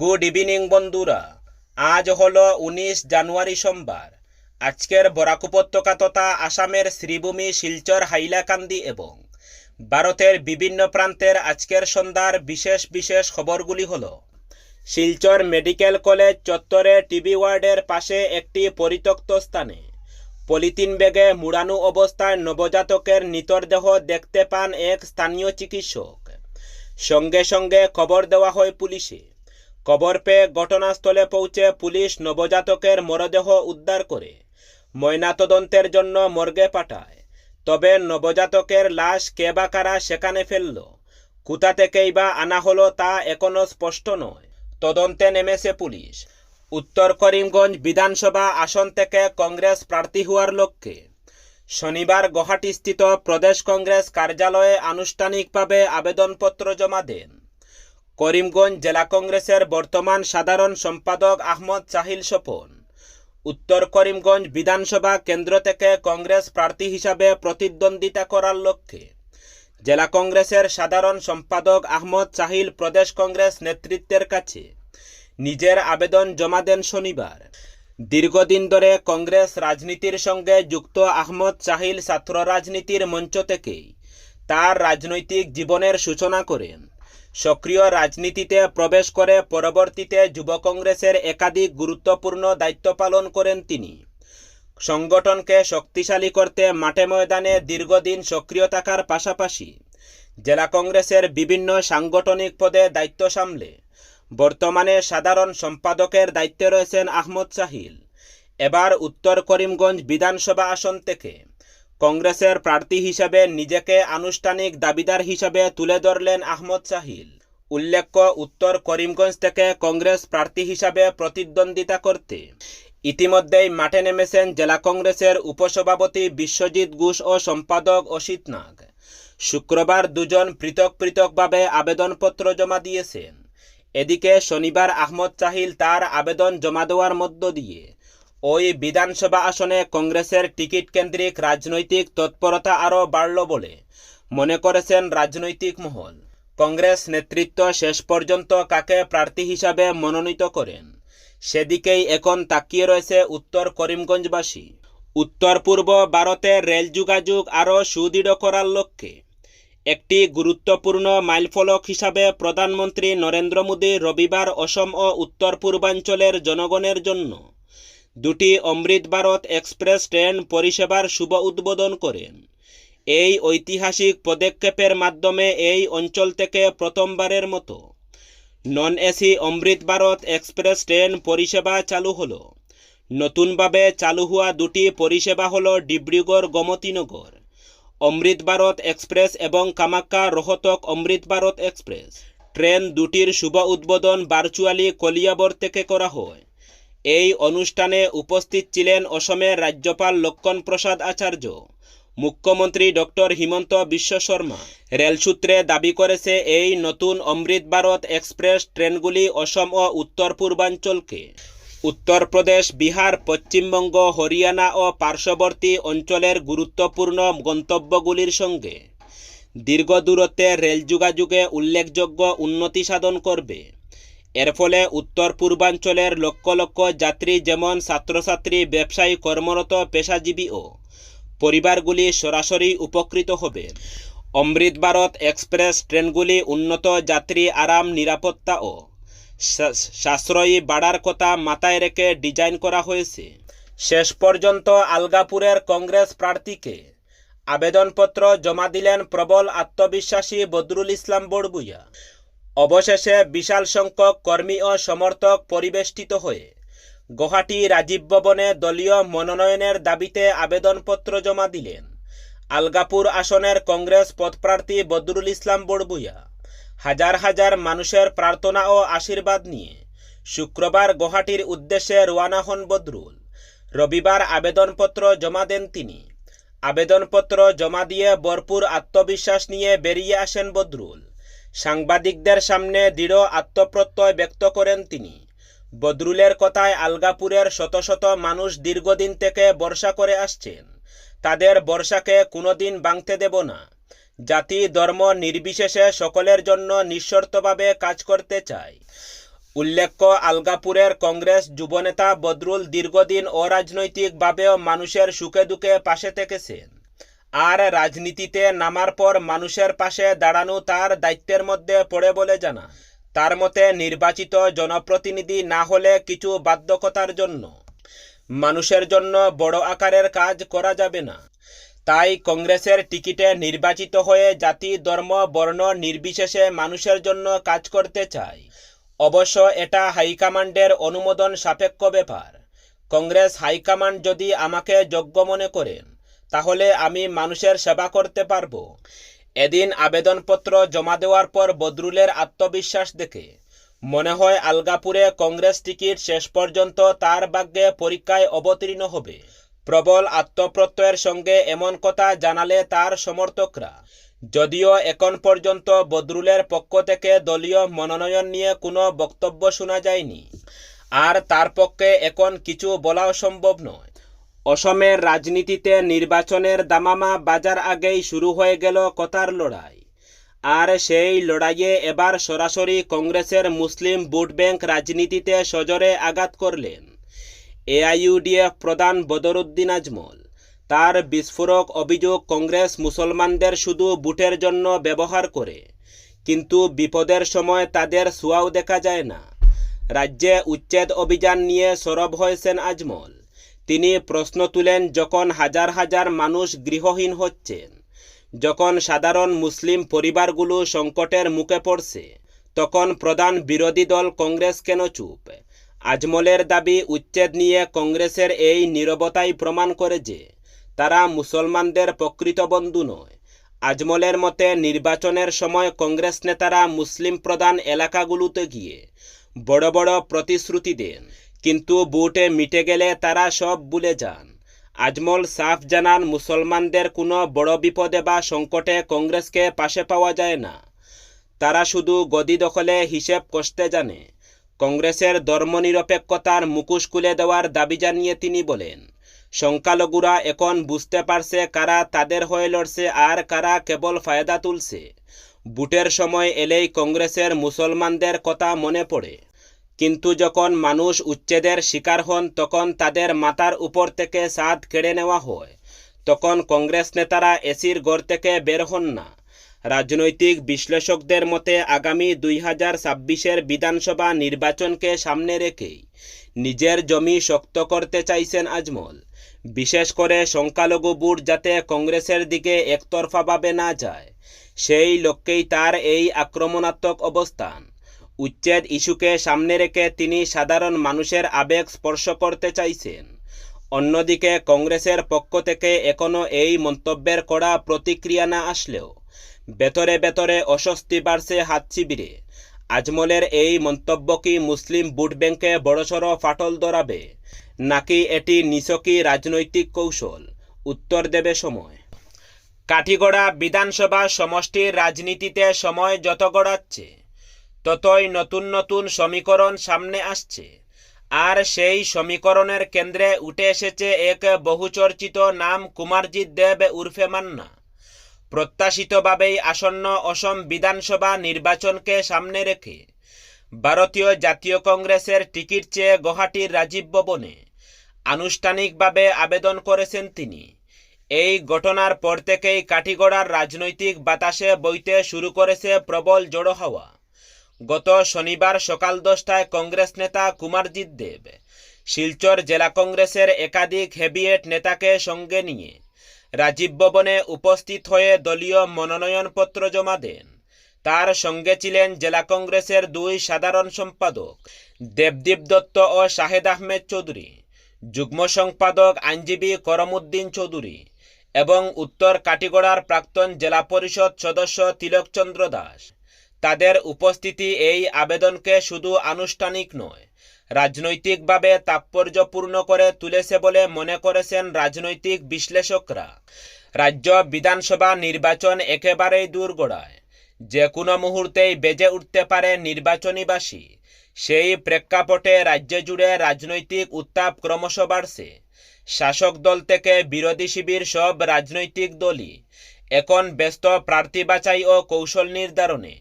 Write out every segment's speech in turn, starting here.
Good evening বন্ধুরা। আজ হল উনিশ জানুয়ারি সোমবার। আজকের বরাক উপত্যকা তথা আসামের শ্রীভূমি শিলচর, হাইলাকান্দি এবং ভারতের বিভিন্ন প্রান্তের আজকের সন্ধ্যার বিশেষ বিশেষ খবরগুলি হল, শিলচর মেডিকেল কলেজ চত্বরে টিবি ওয়ার্ডের পাশে একটি পরিত্যক্ত স্থানে পলিথিন ব্যাগে মুড়ানো অবস্থায় নবজাতকের নিতর দেহ দেখতে পান এক স্থানীয় চিকিৎসক। সঙ্গে সঙ্গে খবর দেওয়া হয় পুলিশে খবর পেয়ে ঘটনাস্থলে পৌঁছে পুলিশ নবজাতকের মরদেহ উদ্ধার করে ময়নাতদন্তের জন্য মর্গে পাঠায়। তবে নবজাতকের লাশ কে বা কারা সেখানে ফেলল, কোথা থেকেই বা আনা হলো তা এখনও স্পষ্ট নয়। তদন্তে নেমেছে পুলিশ। উত্তর করিমগঞ্জ বিধানসভা আসন থেকে কংগ্রেস প্রার্থী হওয়ার লক্ষ্যে শনিবার গুয়াহাটিস্থিত প্রদেশ কংগ্রেস কার্যালয়ে আনুষ্ঠানিকভাবে আবেদনপত্র জমা দেন। করিমগঞ্জ জেলা কংগ্রেসের বর্তমান সাধারণ সম্পাদক আহমদ সাহিল স্বপন। উত্তর করিমগঞ্জ বিধানসভা কেন্দ্র থেকে কংগ্রেস প্রার্থী হিসাবে প্রতিদ্বন্দ্বিতা করার লক্ষ্যে। জেলা কংগ্রেসের সাধারণ সম্পাদক আহমদ সাহিল প্রদেশ কংগ্রেস নেতৃত্বের কাছে নিজের আবেদন জমা দেন শনিবার। দীর্ঘদিন ধরে কংগ্রেস রাজনীতির সঙ্গে যুক্ত আহমদ সাহিল ছাত্র রাজনীতির মঞ্চ থেকেই তার রাজনৈতিক জীবনের সূচনা করেন। সক্রিয় রাজনীতিতে প্রবেশ করে পরবর্তীতে যুব কংগ্রেসের একাধিক গুরুত্বপূর্ণ দায়িত্ব পালন করেন তিনি। সংগঠনকে শক্তিশালী করতে মাঠে ময়দানে দীর্ঘদিন সক্রিয় থাকার পাশাপাশি জেলা কংগ্রেসের বিভিন্ন সাংগঠনিক পদে দায়িত্ব সামলে। বর্তমানে সাধারণ সম্পাদকের দায়িত্বে রয়েছেন আহমদ সাহিল এবার উত্তর করিমগঞ্জ বিধানসভা আসন থেকে কংগ্রেসের প্রার্থী হিসাবে নিজেকে আনুষ্ঠানিক দাবিদার হিসাবে তুলে ধরলেন আহমদ সাহিল। উল্লেখ্য, উত্তর করিমগঞ্জ থেকে কংগ্রেস প্রার্থী হিসাবে প্রতিদ্বন্দ্বিতা করতে। ইতিমধ্যেই মাঠে নেমেছেন জেলা কংগ্রেসের উপসভাপতি বিশ্বজিৎ ঘোষ ও সম্পাদক অসিত নাগ। শুক্রবার দুজন পৃথক পৃথকভাবে আবেদনপত্র জমা দিয়েছেন। এদিকে শনিবার আহমদ চাহিল তার আবেদন জমা দেওয়ার মধ্য দিয়ে ওই বিধানসভা আসনে কংগ্রেসের টিকিট কেন্দ্রিক রাজনৈতিক তৎপরতা আরও বাড়ল বলে মনে করেছেন রাজনৈতিক মহল। কংগ্রেস নেতৃত্ব শেষ পর্যন্ত কাকে প্রার্থী হিসাবে মনোনীত করেন? সেদিকেই এখন তাকিয়ে রয়েছে উত্তর করিমগঞ্জবাসী। উত্তর পূর্ব ভারতের রেল যোগাযোগ আরও সুদৃঢ় করার লক্ষ্যে একটি গুরুত্বপূর্ণ মাইলফলক হিসাবে প্রধানমন্ত্রী নরেন্দ্র মোদী রবিবার অসম ও উত্তর পূর্বাঞ্চলের জনগণের জন্য দুটি অমৃত ভারত এক্সপ্রেস ট্রেন পরিষেবার শুভ উদ্বোধন করেন। এই ঐতিহাসিক পদক্ষেপের মাধ্যমে এই অঞ্চল থেকে প্রথমবারের মতো non AC Amrit Bharat express train পরিষেবা চালু হলো। নতুনভাবে চালু হওয়া দুটি পরিষেবা হল ডিব্রুগড় গোমতীনগর, অমৃত ভারত এক্সপ্রেস এবং কামাক্কা রোহতক অমৃত ভারত এক্সপ্রেস। ট্রেন দুটির শুভ উদ্বোধন ভার্চুয়ালি কলিয়াবর থেকে করা হয়। এই অনুষ্ঠানে উপস্থিত ছিলেন অসমের রাজ্যপাল লক্ষণ প্রসাদ আচার্য, মুখ্যমন্ত্রী ডক্টর হিমন্ত বিশ্ব শর্মা। রেলসূত্রে দাবি করেছে এই নতুন অমৃত ভারত এক্সপ্রেস ট্রেনগুলি অসম ও উত্তর পূর্বাঞ্চলকে। উত্তরপ্রদেশ, বিহার, পশ্চিমবঙ্গ, হরিয়ানা ও পার্শ্ববর্তী অঞ্চলের গুরুত্বপূর্ণ গন্তব্যগুলির সঙ্গে দীর্ঘ দূরত্বের রেল যোগাযোগে উল্লেখযোগ্য উন্নতি সাধন করবে। এর ফলে উত্তর পূর্বাঞ্চলের লক্ষ লক্ষ যাত্রী যেমন ছাত্রছাত্রী, ব্যবসায়ী, কর্মরত, পেশাজীবী ও পরিবারগুলি সরাসরি উপকৃত হবে। অমৃত ভারত এক্সপ্রেস ট্রেনগুলি উন্নত যাত্রী, আরাম, নিরাপত্তা ও সাশ্রয়ী বাড়ার কথা মাথায় রেখে ডিজাইন করা হয়েছে। শেষ পর্যন্ত আলগাপুরের কংগ্রেস প্রার্থীকে আবেদনপত্র জমা দিলেন প্রবল আত্মবিশ্বাসী বদরুল ইসলাম বড়বুইয়া। অবশেষে বিশাল সংখ্যক কর্মী ও সমর্থক পরিবেষ্টিত হয়ে গুয়াহাটি রাজীব ভবনে দলীয় মনোনয়নের দাবিতে আবেদনপত্র জমা দিলেন। আলগাপুর আসনের কংগ্রেস পদপ্রার্থী বদরুল ইসলাম বড়বুইয়া। হাজার হাজার মানুষের প্রার্থনা ও আশীর্বাদ নিয়ে শুক্রবার গুয়াহাটির উদ্দেশ্যে রওয়ানা হন বদরুল। রবিবার আবেদনপত্র জমা দেন তিনি। আবেদনপত্র জমা দিয়ে ভরপুর আত্মবিশ্বাস নিয়ে বেরিয়ে আসেন বদরুল। সাংবাদিকদের সামনে দৃঢ় আত্মপ্রত্যয় ব্যক্ত করেন তিনি। বদরুলের কথায় আলগাপুরের শত শত মানুষ দীর্ঘদিন থেকে বর্ষা করে আসছেন। তাদের বর্ষাকে কোনোদিন ভাঙতে দেব না। জাতি, ধর্ম নির্বিশেষে সকলের জন্য নিঃশর্তভাবে কাজ করতে চাই উল্লেখ্য, আলগাপুরের কংগ্রেস যুবনেতা বদরুল দীর্ঘদিন অরাজনৈতিকভাবেও মানুষের সুখে দুঃখে পাশে থেকেছেন। আর রাজনীতিতে নামার পর মানুষের পাশে দাঁড়ানো তার দায়িত্বের মধ্যে পড়ে বলে জানা। তার মতে, নির্বাচিত জনপ্রতিনিধি না হলে কিছু বাধ্যকতার জন্য। মানুষের জন্য বড় আকারের কাজ করা যাবে না। তাই কংগ্রেসের টিকিটে নির্বাচিত হয়ে জাতি, ধর্ম, বর্ণ নির্বিশেষে মানুষের জন্য কাজ করতে চায়। অবশ্য এটা হাইকমান্ডের অনুমোদন সাপেক্ষ ব্যাপার। কংগ্রেস হাইকমান্ড যদি আমাকে যোগ্য মনে করেন। তাহলে আমি মানুষের সেবা করতে পারব। এদিন আবেদনপত্র জমা দেওয়ার পর বদরুলের আত্মবিশ্বাস দেখে। মনে হয় আলগাপুরে কংগ্রেস টিকিট শেষ পর্যন্ত তার ভাগ্যে পরীক্ষায় অবতীর্ণ হবে। প্রবল আত্মপ্রত্যয়ের সঙ্গে এমন কথা জানালে তার সমর্থকরা। যদিও এখন পর্যন্ত বদরুলের পক্ষ থেকে দলীয় মনোনয়ন নিয়ে কোনো বক্তব্য শোনা যায়নি। আর তার পক্ষে এখন কিছু বলাও সম্ভব নয়। অসমের রাজনীতিতে নির্বাচনের দামামা বাজার আগেই শুরু হয়ে গেল কথার লড়াই। আর সেই লড়াইয়ে এবার সরাসরি কংগ্রেসের মুসলিম ভোট ব্যাংক রাজনীতিতে সজোরে আঘাত করলেন। এআইইউডিএফ প্রধান বদরুদ্দিন আজমল। তার বিস্ফোরক অভিযোগ কংগ্রেস মুসলমানদের শুধু বুটের জন্য ব্যবহার করে। কিন্তু বিপদের সময় তাদের ছোঁয়াও দেখা যায় না। রাজ্যে উচ্ছেদ অভিযান নিয়ে সরব হয়েছেন আজমল। তিনি প্রশ্ন তুলেন, যখন হাজার হাজার মানুষ গৃহহীন হচ্ছেন, যখন সাধারণ মুসলিম পরিবারগুলো সংকটের মুখে পড়ছে, তখন প্রধান বিরোধী দল কংগ্রেস কেন চুপ? আজমলের দাবি উচ্ছেদ নিয়ে কংগ্রেসের এই নীরবতাই প্রমাণ করে যে তারা মুসলমানদের প্রকৃত বন্ধু নয়। আজমলের মতে, নির্বাচনের সময় কংগ্রেস নেতারা মুসলিম প্রধান এলাকাগুলোতে গিয়ে বড় বড় প্রতিশ্রুতি দেন। কিন্তু বুটে মিটে গেলে তারা সব ভুলে যান। আজমল সাফ জানান, মুসলমানদের কোনো বড় বিপদে বা সংকটে কংগ্রেসকে পাশে পাওয়া যায় না। তারা শুধু গদি দখলে হিসেব কষতে জানে। কংগ্রেসের ধর্মনিরপেক্ষতার মুখোশ খুলে দেওয়ার দাবি জানিয়ে তিনি বলেন, সংখ্যালঘুরা এখন বুঝতে পারছে কারা তাদের হয়ে লড়ছে আর কারা কেবল ফায়দা তুলছে। বুটের সময় এলেই কংগ্রেসের মুসলমানদের কথা মনে পড়ে। কিন্তু যখন মানুষ উচ্ছেদের শিকার হন, তখন তাদের মাথার উপর থেকে সাদ কেড়ে নেওয়া হয়। তখন কংগ্রেস নেতারা এসির গড় থেকে বের হন না। রাজনৈতিক বিশ্লেষকদের মতে, আগামী দুই হাজার ছাব্বিশের বিধানসভা নির্বাচনকে সামনে রেখেই নিজের জমি শক্ত করতে চাইছেন আজমল। বিশেষ করে সংখ্যালঘু বুট যাতে কংগ্রেসের দিকে একতরফাভাবে না যায়, সেই লক্ষ্যেই তার এই আক্রমণাত্মক অবস্থান। উচ্ছেদ ইস্যুকে সামনে রেখে তিনি সাধারণ মানুষের আবেগ স্পর্শ করতে চাইছেন। অন্যদিকে কংগ্রেসের পক্ষ থেকে এখনও এই মন্তব্যের কড়া প্রতিক্রিয়া না আসলেও ভেতরে ভেতরে অস্বস্তি বাড়ছে হাত শিবিরে। আজমলের এই মন্তব্য কি মুসলিম ভোট ব্যাংকে বড়সড় ফাটল ধরাবে, নাকি এটি নিছকই রাজনৈতিক কৌশল? উত্তর দেবে সময়। কাঠিগড়া বিধানসভা সমষ্টির রাজনীতিতে সময় যত গড়াচ্ছে। ততই নতুন নতুন সমীকরণ সামনে আসছে। আর সেই সমীকরণের কেন্দ্রে উঠে এসেছে এক বহুচর্চিত নাম কুমারজিৎ দেব উর্ফে মান্না। প্রত্যাশিতভাবেই আসন্ন অসম বিধানসভা নির্বাচনকে সামনে রেখে ভারতীয় জাতীয় কংগ্রেসের টিকিট চেয়ে গুয়াহাটির রাজীব ভবনে আনুষ্ঠানিকভাবে আবেদন করেছেন তিনি। এই ঘটনার পর থেকেই কাঠিগড়ার রাজনৈতিক বাতাসে বইতে শুরু করেছে প্রবল জড়ো হাওয়া। গত শনিবার সকাল দশটায় কংগ্রেস নেতা কুমারজিৎ দেব শিলচর জেলা কংগ্রেসের একাধিক হেভিয়েট নেতাকে সঙ্গে নিয়ে রাজীব ভবনে উপস্থিত হয়ে দলীয় মনোনয়নপত্র জমা দেন। তার সঙ্গে ছিলেন জেলা কংগ্রেসের দুই সাধারণ সম্পাদক দেবদীপ দত্ত ও শাহেদ আহমেদ চৌধুরী, যুগ্ম সম্পাদক আইনজীবী করমুদ্দিন চৌধুরী এবং উত্তর কাটিগড়ার প্রাক্তন জেলা পরিষদ সদস্য তিলকচন্দ্র দাস। তাদের উপস্থিতি এই আবেদনকে শুধু আনুষ্ঠানিক নয়, রাজনৈতিকভাবে তাৎপর্যপূর্ণ করে তুলেছে বলে মনে করেছেন রাজনৈতিক বিশ্লেষকরা। রাজ্য বিধানসভা নির্বাচন একেবারেই দূরগোড়ায়, যে কোনো মুহূর্তেই বেজে উঠতে পারে নির্বাচনী বাসী সেই প্রেক্ষাপটে রাজ্য জুড়ে রাজনৈতিক উত্তাপ ক্রমশ বাড়ছে। শাসক দল থেকে বিরোধী শিবির সব রাজনৈতিক দলই এখন ব্যস্ত প্রার্থী বাছাই ও কৌশল নির্ধারণে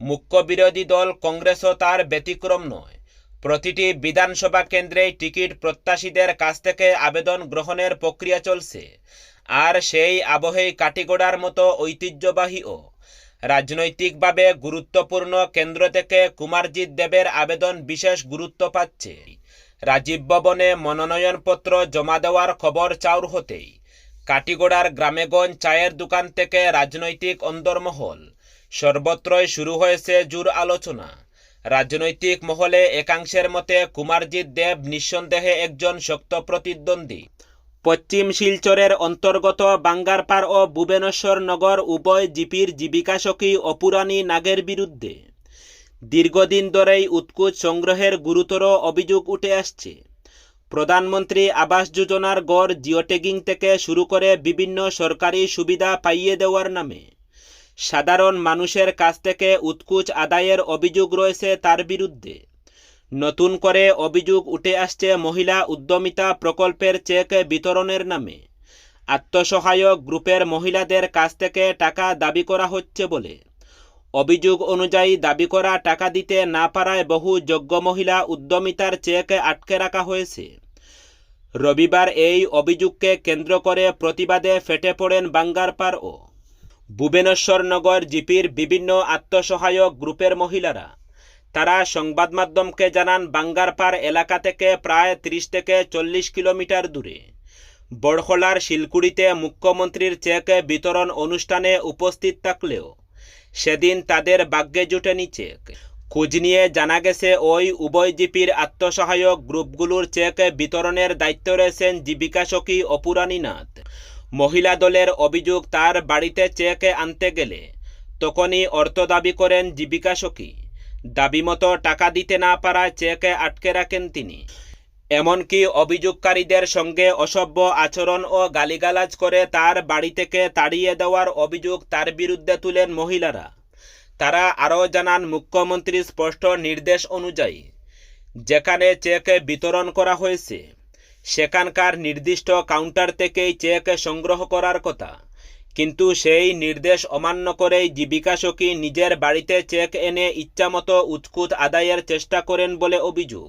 মুখ্য বিরোধী দল কংগ্রেসও তার ব্যতিক্রম নয়। প্রতিটি বিধানসভা কেন্দ্রেই টিকিট প্রত্যাশীদের কাছ থেকে আবেদন গ্রহণের প্রক্রিয়া চলছে। আর সেই আবহেই কাটিগোড়ার মতো ঐতিহ্যবাহী ও রাজনৈতিকভাবে গুরুত্বপূর্ণ কেন্দ্র থেকে কুমারজিৎ দেবের আবেদন বিশেষ গুরুত্ব পাচ্ছে। রাজীব ভবনে মনোনয়নপত্র জমা দেওয়ার খবর চাউর হতেই কাটিগোড়ার গ্রামেগঞ্জ চায়ের দোকান থেকে রাজনৈতিক অন্দরমহল সর্বত্রই শুরু হয়েছে জোর আলোচনা। রাজনৈতিক মহলে একাংশের মতে কুমারজিৎ দেব নিঃসন্দেহে একজন শক্ত প্রতিদ্বন্দ্বী। পশ্চিম শিলচরের অন্তর্গত বাঙ্গারপাড় ও ভুবনেশ্বর নগর উভয় জিপির জীবিকা সখী অপুরানী নাগের বিরুদ্ধে। দীর্ঘদিন ধরেই উৎকুচ সংগ্রহের গুরুতর অভিযোগ উঠে আসছে। প্রধানমন্ত্রী আবাস যোজনার গড় জিওটেগিং থেকে শুরু করে বিভিন্ন সরকারি সুবিধা পাইয়ে দেওয়ার নামে। সাধারণ মানুষের কাছ থেকে উৎকুচ আদায়ের অভিযোগ রয়েছে তার বিরুদ্ধে। নতুন করে অভিযোগ উঠে আসছে মহিলা উদ্যমিতা প্রকল্পের চেক বিতরণের নামে। আত্মসহায়ক গ্রুপের মহিলাদের কাছ থেকে টাকা দাবি করা হচ্ছে বলে। অভিযোগ অনুযায়ী দাবি করা টাকা দিতে না পারায় বহু যোগ্য মহিলা উদ্যমিতার চেক আটকে রাখা হয়েছে। রবিবার এই অভিযোগকে কেন্দ্র করে প্রতিবাদে ফেটে পড়েন বাঙ্গারপাড় ও ভুবনেশ্বরনগর জিপির বিভিন্ন আত্মসহায়ক গ্রুপের মহিলারা। তারা সংবাদ মাধ্যমকে জানান, বাঙ্গারপাড় এলাকা থেকে প্রায় ত্রিশ থেকে চল্লিশ কিলোমিটার দূরে। বড়খলার শিলকুড়িতে মুখ্যমন্ত্রীর চেক বিতরণ অনুষ্ঠানে উপস্থিত থাকলেও সেদিন তাদের ভাগ্যে জুটেনি চেক। খোঁজ নিয়ে জানা গেছে, ওই উভয় জিপির আত্মসহায়ক গ্রুপগুলোর চেক বিতরণের দায়িত্ব রয়েছেন জীবিকা সখী অপুরানী নাথ মহিলা দলের অভিযোগ তার বাড়িতে চেক আনতে গেলে তখনই অর্থ দাবি করেন জীবিকা সখী। দাবি মতো টাকা দিতে না পারায় চেক আটকে রাখেন তিনি। এমনকি অভিযোগকারীদের সঙ্গে অসভ্য আচরণ ও গালিগালাজ করে তার বাড়ি থেকে তাড়িয়ে দেওয়ার অভিযোগ তার বিরুদ্ধে তুলেন মহিলারা। তারা আরও জানান, মুখ্যমন্ত্রীর স্পষ্ট নির্দেশ অনুযায়ী যেখানে চেক বিতরণ করা হয়েছে সেখানকার নির্দিষ্ট কাউন্টার থেকেই চেক সংগ্রহ করার কথা। কিন্তু সেই নির্দেশ অমান্য করেই জীবিকা সখী নিজের বাড়িতে চেক এনে ইচ্ছামতো উৎকুত আদায়ের চেষ্টা করেন বলে অভিযোগ।